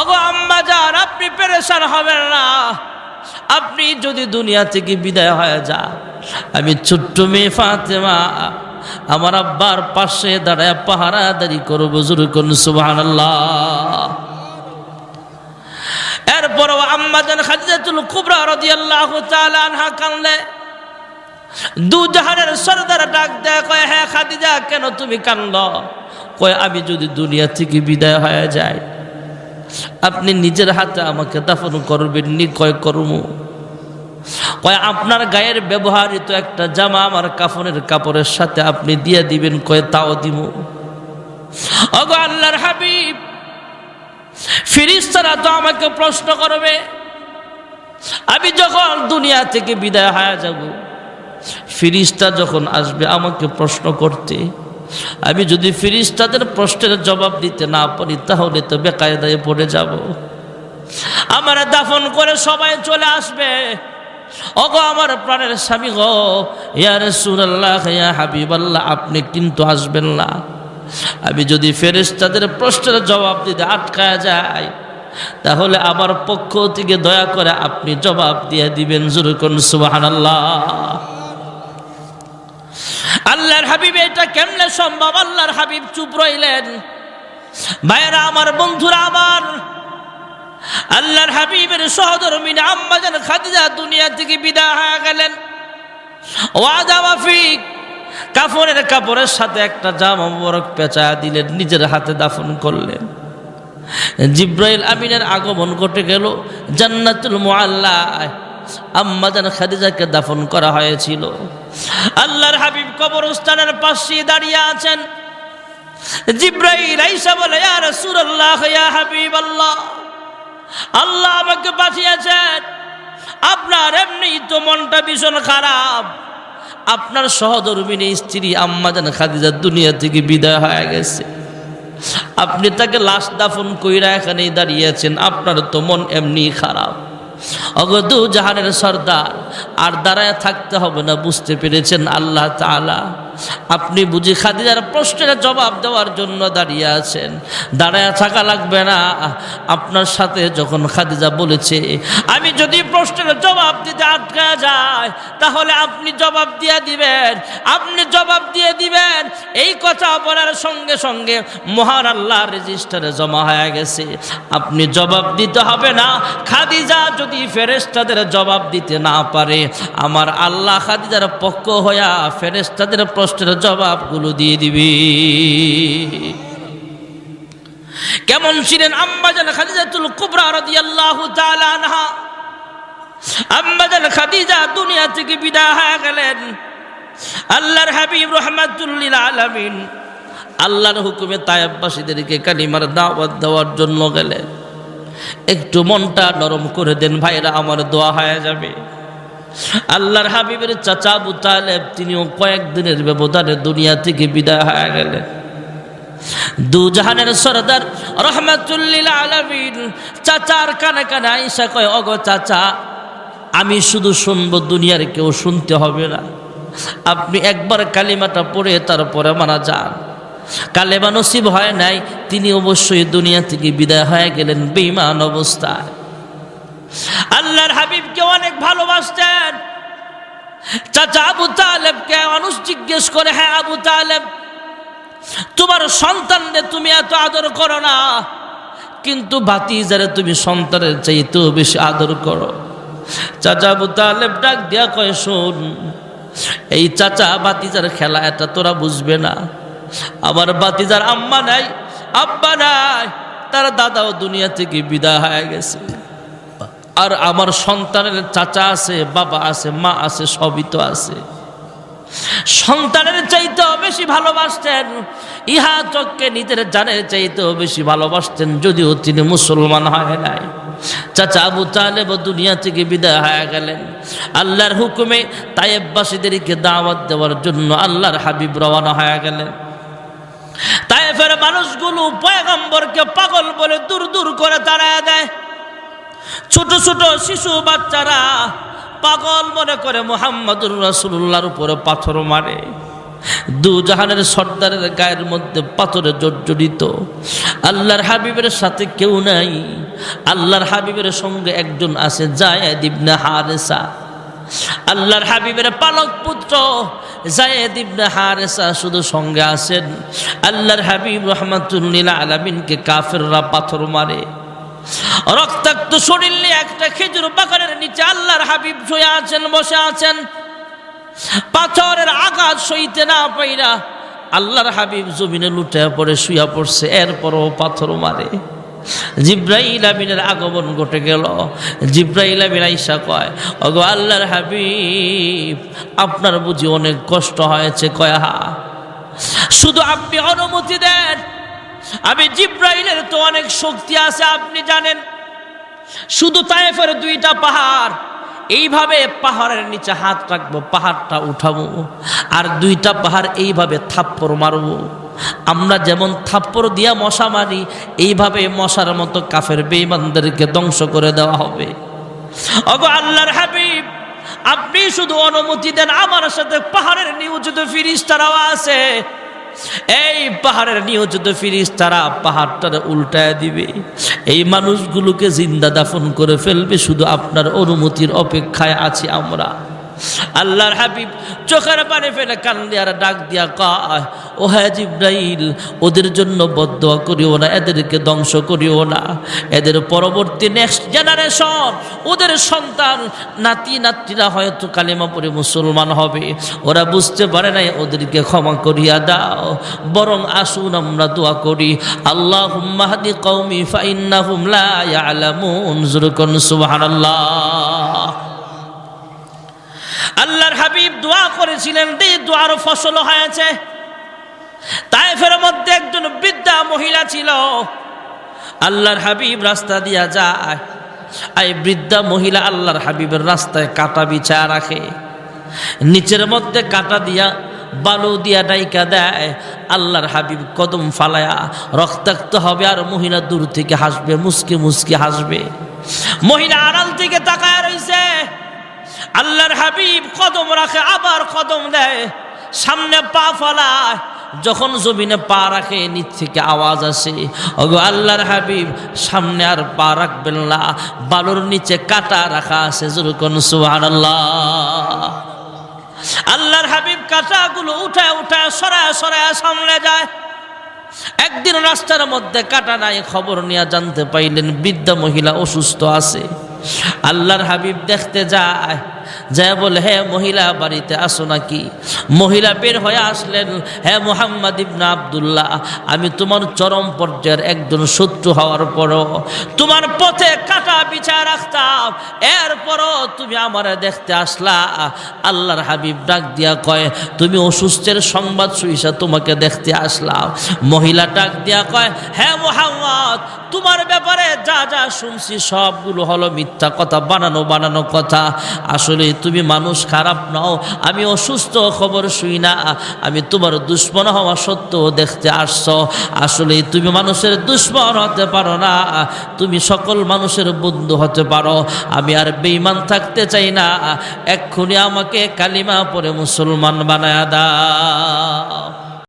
অগো আম্মা যান, আপনি পেরেশান হবেন না। আপনি যদি দুনিয়া থেকে বিদায় হয়ে যা আমি ছোট্ট মেয়ে ফাতেমা, আমার আব্বার পাশে দাঁড়ায় পাহারাদারি করব, জুরু করুন সুবাহ এরপরও আম্মা জান খাদিজাতুল কুবরা রাদিয়াল্লাহু তাআলা আনহা কানলে, দু জাহানের সরদার ডাক দেয়, কয় হ্যাঁ খাদিজা, কেন তুমি কানল? কয়, আমি যদি দুনিয়া থেকে বিদায় হয়ে যাই আপনি নিজের হাতে আমাকে দাফন করবেন নি, কয় করমু? কয়, আপনার গায়ের ব্যবহারিত একটা জামা আমার কাফনের কাপড়ের সাথে আপনি দিয়ে দিবেন, কয়, তাও দিব অগো আল্লাহর হাবিব, ফিরিস্তারা তো আমাকে প্রশ্ন করবে, আমি যখন দুনিয়া থেকে বিদায় হয়ে যাব, ফিরিস্তা যখন আসবে আমাকে প্রশ্ন করতে আমি যদি ফিরিস্তাদের প্রশ্নের জবাব দিতে না পারি, তাহলে তো বেকায়দায় পড়ে যাব। আমার দাফন করে সবাই চলে আসবে। ওগো আমার প্রাণের স্বামী গো ইয়ার সুরাল্লাহ ইয়া হাবিবাল্লাহ, আপনি কিন্তু আসবেন না। আমি যদি ফেরেশতাদের প্রশ্নের জবাব দিতে আটকায় যায় তাহলে আমার পক্ষ থেকে দয়া করে আপনি জবাব দিয়ে দিবেন, জুরুকুন সুবহানাল্লাহ। আল্লাহর হাবিব, এটা কেমনে সম্ভব? আল্লাহর হাবিব চুপ রইলেন। ভাইয়েরা, আমার বন্ধুরা, আমার আল্লাহর হাবিবের সহধর্মিনী আম্মাজান খাদিজা দুনিয়া থেকে বিদায় হয়ে গেলেন। কাফনের কাপড়ের সাথে একটা জামা মোবারক পেঁচা দিলেন, নিজের হাতে দাফন করলেন। জিব্রাইল আমিনের আগমন ঘটে গেল জান্নাতুল মুআল্লা আম্মাজান খাদিজাকে দাফন করা হয়েছিল। আল্লাহর হাবিব কবরস্থানের পাশে দাঁড়িয়ে আছেন। জিব্রাইল আইসা বলে, ইয়া রাসূলুল্লাহ, ইয়া হাবিবাল্লাহ, আল্লাহ আমাকে পাঠিয়েছেন। আপনার এমনি তো মনটা ভীষণ খারাপ। আপনার সহধর্মিনী স্ত্রী আম্মাজান খাদিজা দুনিয়া থেকে বিদায় হয়ে গেছে। আপনি তাকে লাশ দাফন কইরা এখানেই দাঁড়িয়েছেন আপনার তো মন এমনি খারাপ। অগদু জাহানের সর্দার আর দাঁড়ায় থাকতে হবে না বুঝতে পেরেছেন আল্লাহ তাআলা? আপনি বুঝি খাদিজার প্রশ্নের জবাব দেওয়ার জন্য দাঁড়িয়ে আছেন। দাঁড়ায় থাকা লাগবে না। আপনার সাথে যখন খাদিজা বলেছে, আমি যদি প্রশ্নের জবাব দিতে আটকা যায় তাহলে আপনি জবাব দিয়ে দিবেন। আপনি জবাব দিয়ে দিবেন। এই কথা বলার সঙ্গে সঙ্গে মহান আল্লাহ রেজিস্টারে জমা হয়ে গেছে। আপনি জবাব দিতে হবে না। খাদিজা যদি ফেরেস্তাদের জবাব দিতে না পারে, আমার আল্লাহ খাদিজার পক্ষ হইয়া ফেরেস্তাদের প্রশ্নের জবাবগুলো দিয়ে দিবি। কেমন ছিলেন আম্মাজান খাদিজাতুল কুবরা রাদিয়াল্লাহু তাআলা আনহা? আম্মাজান খাদিজা দুনিয়া থেকে বিদায় হয়ে গেলেন। আল্লাহর হাবিব রহমাতুল্লিল আলামিন আল্লাহর হুকুমে তায়েববাসীদেরকে কালিমার দাওয়াত দেওয়ার জন্য গেলেন। একটু মনটা নরম করে দেন, ভাইরা, আমার দোয়া হয়ে যাবে। আল্লাহর হাবিবের চাচা আবু তালেব, তিনিও কয়েকদিনের ব্যবধানে দুনিয়া থেকে বিদায় হয়ে গেলেন। দু জাহানের সরদার রহমাতুল্লিল আলামিন চাচার কানে কানে আইসা কয় অগ চাচা, আমি শুধু শুনব, দুনিয়ার কেউ শুনতে হবে না। আপনি একবার কালিমাটা পড়ে তারপরে মারা যান। কালেমা নসিব হয় নাই, তিনি অবশ্যই দুনিয়া থেকে বিদায় হয়ে গেলেন বেইমান অবস্থায়। আল্লাহর হাবিবকে অনেক ভালোবাসতেন। চাচা আবু তালেবকে মানুষ জিজ্ঞেস করে হ্যাঁ আবু তালেব, তোমার সন্তানরে তুমি এত আদর করো না, কিন্তু ভাতিজারে তুমি সন্তানের চাইতেও বেশি আদর করো। চাচা আবু তালেব ডাক দিয়া কয়, শোন, এই চাচা বাতিজার খেলা এটা তোরা বুঝবে না। আমার বাতিজার আম্মা নাই, আব্বা নাই, তার দাদাও দুনিয়া থেকে বিদায় হয়ে গেছে। আর আমার সন্তানের চাচা আছে, বাবা আছে, মা আছে, সবই তো আছে। সন্তানের চাইতেও বেশি ভালোবাসতেন, ইহা চককে নিজের জানের চাইতেও বেশি ভালোবাসতেন, যদিও তিনি মুসলমান হয় নাই। চাচা আবু তালেব দুনিয়া থেকে বিদায় হয়ে গেলেন। আল্লাহর হুকুমে তায়েববাসীদেরকে দাওয়াত দেওয়ার জন্য আল্লাহর হাবিব রওয়ানা হয়ে গেলেন। তায়েফের মানুষগুলো পয়গম্বরকে পাগল বলে দূর দূর করে তাড়ায় দেয়। ছোট ছোট শিশু বাচ্চারা পাগল মনে করে মোহাম্মদুর রাসুল্লাহর উপরে পাথর মারে। দু জাহানের সর্দারের গায়ের মধ্যে পাথরে জর্জরিত। আল্লাহর হাবিবের সাথে কেউ নাই। আল্লাহর হাবিবের সঙ্গে একজন আছে জায়েদ ইবনে হারেসা। আল্লাহর হাবিবের পালক পুত্র জায়েদ ইবনে হারেসা শুধু সঙ্গে আছেন। আল্লাহর হাবিব রহমাতুল্লিল আলামিনকে কাফেররা পাথর মারে। রক্তাক্ত শরীর নিয়ে একটা খেজুর বাগানের নিচে আল্লাহর হাবিব শুয়ে আছেন, বসে আছেন। পাথরের আঘাত সইতে না পাইরা আল্লাহর হাবিব জমিনে লুটে পড়ে শুয়া পড়ছে, এরপরও পাথর মারে। জিব্রাইল আমিনের আগমন ঘটে গেল। জিব্রাইল আমিন আইসা কয়, ওগো আল্লাহর হাবিব, আপনার বুঝি অনেক কষ্ট হয়েছে, কয় হা। শুধু আপনি অনুমতি দেন আমি জিব্রাইলের তো অনেক শক্তি আছে, আপনি জানেন? শুধু তায়েফের দুইটা পাহাড়। এইভাবে পাহাড়ের নিচে হাত রাখব, পাহাড়টা উঠাবো, আর দুইটা পাহাড় এইভাবে থাপ্পড় মারবো। আমরা যেমন থাপ্পড় দিয়া মশা মারি, এইভাবে মশার মতো কাফের বেইমানদেরকে ধ্বংস করে দেওয়া হবে। অগো আল্লাহর হাবিব, আপনি শুধু অনুমতি দেন, আমার সাথে পাহাড়ের নিয়োজিত ফিরিস তারাও আছে এই পাহাড়ের নিয়োজিত ফিরিস তারা পাহাড়টারে উল্টায় দিবে। এই মানুষগুলোকে জিন্দা দাফন করে ফেলবে, শুধু আপনার অনুমতির অপেক্ষায় আছি আমরা। আল্লাহর হাবিব চোখের পানে ফেলে কান্দে আর ডাক দিয়া কয় ও হ্যাঁ জিব্রাইল, ওদের জন্য বদোয়া করিও না, এদেরকে ধ্বংস করিও না। এদের পরবর্তী নেক্সট জেনারেশন ওদের সন্তান, নাতি নাতিরা হয়তো কালিমা পরে মুসলমান হবে। ওরা বুঝতে পারে নাই, ওদেরকে ক্ষমা করিয়া দাও। বরং আসুন আমরা দোয়া করি আল্লাহ হুম্মাহাদি কৌমি ফাইন্নাহুম লা ইয়ালামুন। জুরকুন সুবহানাল্লাহ। আল্লাহর হাবিব দোয়া করেছিলেন, দি দোয়ার ফসল হয়েছে। তাইফের মধ্যে একজন বৃদ্ধা মহিলা ছিল। আল্লাহর হাবিব রাস্তা দিয়া যায়। এই বৃদ্ধা মহিলা আল্লাহর হাবিবের রাস্তায় কাটা বিছা রাখে। নিচের মধ্যে কাটা দিয়া বালু দিয়া ডাইকা দেয়। আল্লাহর হাবিব কদম ফালায়া, রক্তাক্ত হবে আর মহিলা দূর থেকে হাসবে, মুসকে মুসকে হাসবে। মহিলা আড়াল থেকে তাকায় রইছে। আল্লাহর হাবিব কদম রাখে, আবার কদম দেয়। সামনে পা ফলায়, যখন জমিনে পা রাখে, নিচ থেকে আওয়াজ আসে, ওগো আল্লাহর হাবিব, সামনে আর পা রাখবেন না, বালুর নিচে কাটা রাখা আছে যেরকম সুহান আল্লাহর হাবিব কাটাগুলো উঠায় উঠায়, সরায় সরায় সামনে যায়। একদিন রাস্তার মধ্যে কাটা নাই, খবর নিয়ে জানতে পাইলেন, বৃদ্ধা মহিলা অসুস্থ আছে। আল্লাহর হাবিব দেখতে যায় যায় বলে, হে মহিলা, বাড়িতে আসো নাকি? মহিলা বের হয়ে আসলেন, হে মোহাম্মদ ইবনা আবদুল্লাহ, আমি তোমার চরম পর্যায়ের একজন শত্রু হওয়ার পরও তোমার পথে কাটা বিছা রাখতাম। এরপরও তুমি আমার দেখতে আসলা। আল্লাহর হাবিব ডাক দিয়া কয়, তুমি অসুস্থের সংবাদ শুইসা তোমাকে দেখতে আসলাম। মহিলা ডাক দিয়া কয় হ্যাঁ মোহাম্মদ তোমার ব্যাপারে যা যা শুনছি সবগুলো হলো মিথ্যা কথা, বানানো বানানো কথা। আসলে তুমি মানুষ খারাপ নও, আমি অসুস্থ, খবর শুই না। আমি তোমার দুশ্মন হওয়া সত্ত্বেও দেখতে আসছ। আসলে তুমি মানুষের দুশ্মন হতে পারো না, তুমি সকল মানুষের বন্ধু হতে পারো। আমি আর বেইমান থাকতে চাই না, এক্ষুনি আমাকে কালিমা পরে মুসলমান বানায় দাও।